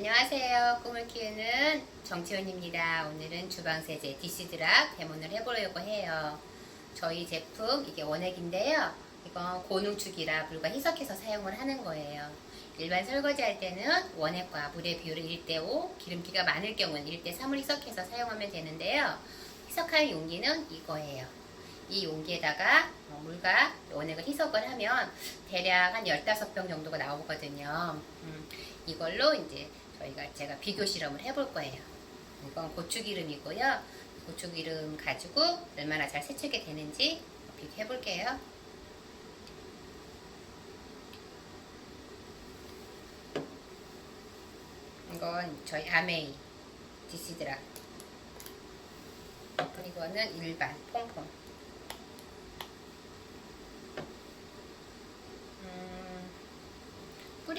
안녕하세요. 꿈을 키우는 정치원입니다. 오늘은 주방세제 디시드락 데몬을 해보려고 해요. 저희 제품 이게 원액인데요. 이건 고농축이라 물과 희석해서 사용을 하는 거예요. 일반 설거지 할 때는 원액과 물의 비율을 1대5, 기름기가 많을 경우는 1대3을 희석해서 사용하면 되는데요. 희석할 용기는 이거예요. 이 용기에다가 어, 물과 원액을 희석을 하면 대략 한 15병 정도가 나오거든요. 음, 이걸로 이제 저희가 제가 비교 실험을 해볼 거예요. 이건 고추기름이고요. 고추기름 가지고 얼마나 잘 세척이 되는지 비교해 볼게요. 이건 저희 아메이 디시드라. 그리고는 일반 퐁퐁.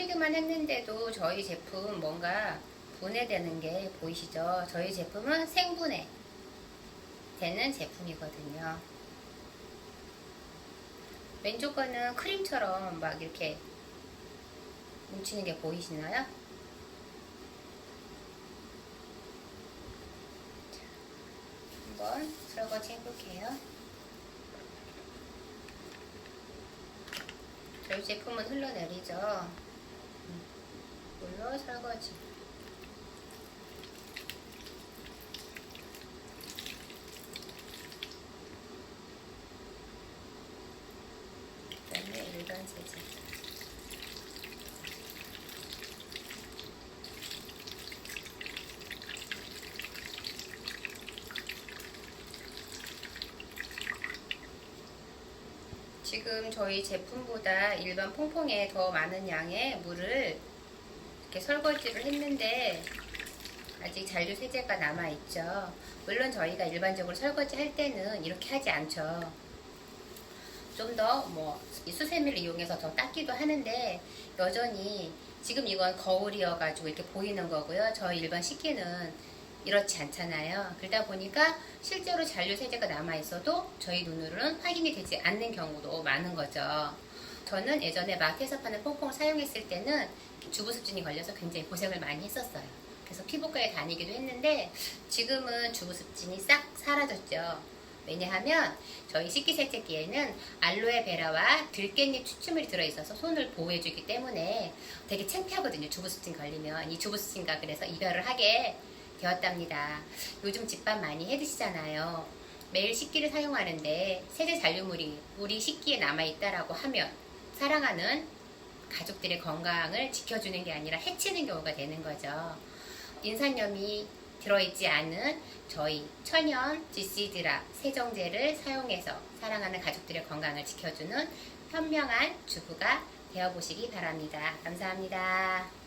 뿌리기만 했는데도 저희 제품 뭔가 분해되는 게 보이시죠? 저희 제품은 생분해 되는 제품이거든요. 왼쪽 거는 크림처럼 막 이렇게 뭉치는 게 보이시나요? 한번 설거지 해볼게요. 저희 제품은 흘러내리죠. 음, 물로 설거지. 그다음에 일반 세제. 지금 저희 제품보다 일반 퐁퐁에 더 많은 양의 물을 이렇게 설거지를 했는데 아직 잔류 세제가 남아 있죠. 물론 저희가 일반적으로 설거지 할 때는 이렇게 하지 않죠. 좀 더 뭐 수세미를 이용해서 더 닦기도 하는데 여전히 지금 이건 거울이어가지고 이렇게 보이는 거고요. 저희 일반 식기는 이렇지 않잖아요. 그러다 보니까 실제로 잔류 세제가 남아 있어도 저희 눈으로는 확인이 되지 않는 경우도 많은 거죠. 저는 예전에 마트에서 파는 퐁퐁을 사용했을 때는 주부습진이 걸려서 굉장히 고생을 많이 했었어요. 그래서 피부과에 다니기도 했는데 지금은 주부습진이 싹 사라졌죠. 왜냐하면 저희 식기세척기에는 알로에 베라와 들깻잎 추출물이 들어있어서 손을 보호해주기 때문에 되게 창피하거든요. 주부습진 걸리면 이 주부습진과 그래서 이별을 하게 되었답니다. 요즘 집밥 많이 해 드시잖아요. 매일 식기를 사용하는데 세제 잔류물이 우리 식기에 남아있다라고 하면 사랑하는 가족들의 건강을 지켜주는 게 아니라 해치는 경우가 되는 거죠. 인산염이 들어있지 않은 저희 천연 지시드라 세정제를 사용해서 사랑하는 가족들의 건강을 지켜주는 현명한 주부가 되어보시기 바랍니다. 감사합니다.